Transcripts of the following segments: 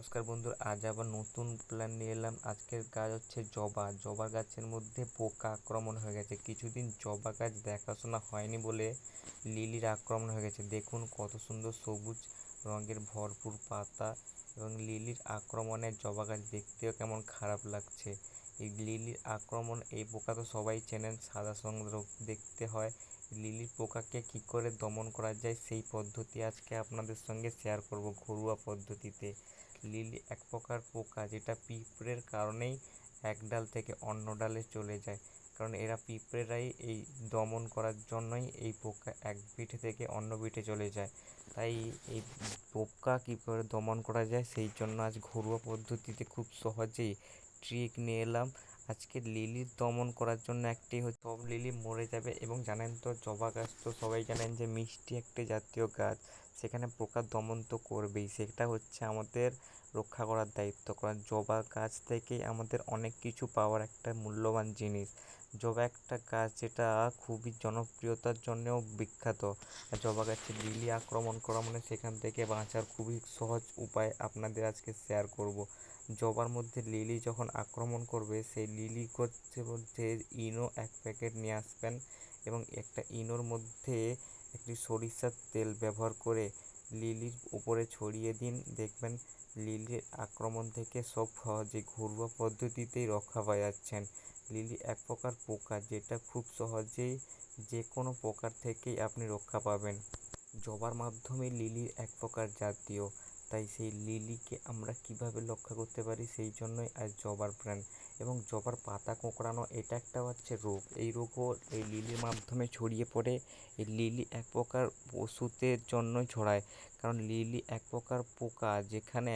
নমস্কার বন্ধুরা, আজ আবার নতুন প্ল্যান নিয়ে এলাম। আজকের কাজ হচ্ছে জবা। জবা গাছের মধ্যে পোকা আক্রমণ হয়ে গেছে। কিছুদিন জবা গাছ দেখাশোনা হয়নি বলে লিলির আক্রমণ হয়ে গেছে। দেখুন কত সুন্দর সবুজ রঙের ভরপুর পাতা এবং লিলির আক্রমণে জবা গাছ দেখতেও কেমন খারাপ লাগছে। এই লিলির আক্রমণ, এই পোকা তো সবাই চেনেন, সাদা সঙ্গে দেখতে হয়। লিলির পোকাকে কী করে দমন করা যায় সেই পদ্ধতি আজকে আপনাদের সঙ্গে শেয়ার করব ঘরোয়া পদ্ধতিতে। লিলি এক প্রকার পোকা যেটা পিঁপড়ের কারণেই এক ডাল থেকে অন্য ডালে চলে যায়। কারণ এরা পিঁপড়েরাই এই দমন করার জন্যই এই পোকা এক পিঠে থেকে অন্য পিঠে চলে যায়। তাই এই পোকা কী করে দমন করা যায় সেই জন্য আজ ঘরোয়া পদ্ধতিতে খুব সহজেই ট্রিক নিয়ে এলাম। আজকে লিলি দমন করার জন্য একটি হচ্ছে, সব লিলি মরে যাবে এবং জানেন তো জবা গাছ তো সবাই জানেন যে মিষ্টি একটি জাতীয় গাছ। সেখানে পোকা দমন তো করবেই। সেটা হচ্ছে আমাদের রক্ষা করার দায়িত্ব। কারণ জবা গাছ থেকেই আমাদের অনেক কিছু পাওয়ার একটা মূল্যবান জিনিস। জবা একটা গাছ যেটা খুবই জনপ্রিয়তার জন্যেও বিখ্যাত। জবা গাছে লিলি আক্রমণ করা মানে সেখান থেকে বাঁচার খুবই সহজ উপায় আপনাদের আজকে শেয়ার করব। জবার মধ্যে লিলি যখন আক্রমণ করবে, সেই লিলি করছে মধ্যে ইনো এক প্যাকেট নিয়ে আসবেন এবং একটা ইনোর মধ্যে একটি সরিষার তেল ব্যবহার করে লিলির উপরে ছড়িয়ে দিন। দেখবেন লিলির আক্রমণ থেকে সব সহজে ঘরোয়া পদ্ধতিতেই রক্ষা পাওয়া যাচ্ছেন লিলি এক প্রকার পোকা যেটা খুব সহজেই যে কোনো পোকার থেকেই আপনি রক্ষা পাবেন। জবার মাধ্যমে লিলি এক প্রকার জাতীয় তাই সেই লিলিকে আমরা কীভাবে রক্ষা করতে পারি সেই জন্যই আজ জবার প্রাণ। এবং জবার পাতা কোঁকড়ানো এটা একটা হচ্ছে রোগ। এই রোগও এই লিলির মাধ্যমে ছড়িয়ে পড়ে। এই লিলি এক প্রকার ওষুধের জন্যই ছড়ায়। কারণ লিলি এক প্রকার পোকা যেখানে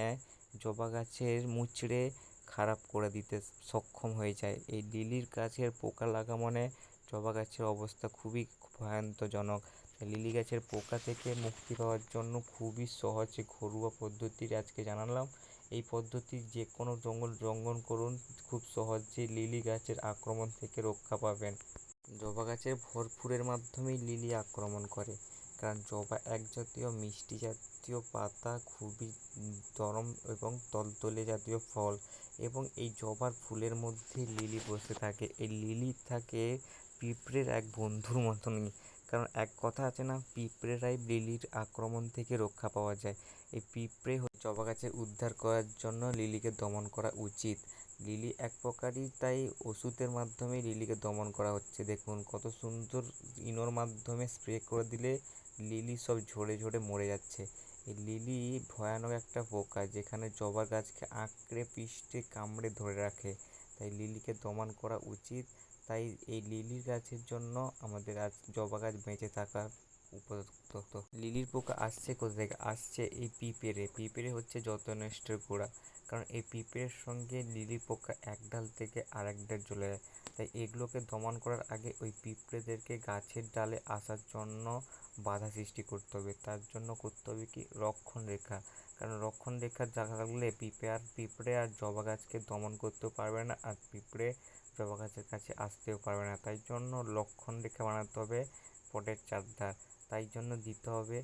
জবা গাছের মুচড়ে খারাপ করে দিতে সক্ষম হয়ে যায়। এই লিলির গাছের পোকা লাগা মানে জবা গাছের অবস্থা খুবই ভয়ান্তজনক লিলি গাছের পোকা থেকে মুক্তি পাওয়ার জন্য খুবই সহজে ঘরোয়া পদ্ধতির আজকে জানালাম। এই পদ্ধতি যে কোনো জঙ্গল জঙ্গল করুন, খুব সহজেই লিলি গাছের আক্রমণ থেকে রক্ষা পাবেন। জবা গাছের ভরপুরের মাধ্যমেই লিলি আক্রমণ করে, কারণ জবা এক জাতীয় মিষ্টি জাতীয় পাতা, খুবই নরম এবং তলতলে জাতীয় ফল এবং এই জবার ফুলের মধ্যে লিলি বসে থাকে। এই লিলি থাকে পিঁপড়ের এক বন্ধুর মতনই। কারণ এক কথা আছে না, পিঁপড়েরাই লিলির আক্রমণ থেকে রক্ষা পাওয়া যায়। এই পিঁপড়ে জবা গাছের উদ্ধার করার জন্য লিলিকে দমন করা উচিত। লিলি এক প্রকারই, তাই ওষুধের মাধ্যমে লিলিকে দমন করা হচ্ছে। দেখুন, কত সুন্দর ইনোর মাধ্যমে স্প্রে করে দিলে লিলি সব ঝরে ঝরে মরে যাচ্ছে। এই লিলি ভয়ানক একটা পোকা, যেখানে জবা গাছকে আঁকড়ে, পিষ্টে, কামড়ে ধরে রাখে। তাই লিলিকে দমন করা উচিত। তাই এই লিলি গাছের জন্য আমাদের আজ জবা গাছ বেঁচে থাকার উপযুক্ত। লিলির পোকা আসছে কোথা থেকে আসছে এই পিঁপড়ে। পিঁপড়ে হচ্ছে যত নষ্টের গোড়া। কারণ এই পিঁপড়ের সঙ্গে লিলি পোকা এক ডাল থেকে আরেক ডাল চলে যায়। তাই এগুলোকে দমন করার আগে ওই পিঁপড়েদেরকে গাছের ডালে আসার জন্য বাধা সৃষ্টি করতে হবে। তার জন্য করতে হবে কি? রক্ষণ রেখা কারণ রক্ষণ রেখা থাকলে পিঁপড়ে আর পিঁপড়ে আর জবা গাছকে দমন করতেও পারবে না আর পিঁপড়ে জবা গাছের কাছে আসতেও পারবে না। তাই জন্য লক্ষণ রেখা বানাতে হবে পটের চারধার তাই জন্য দিতে হবে।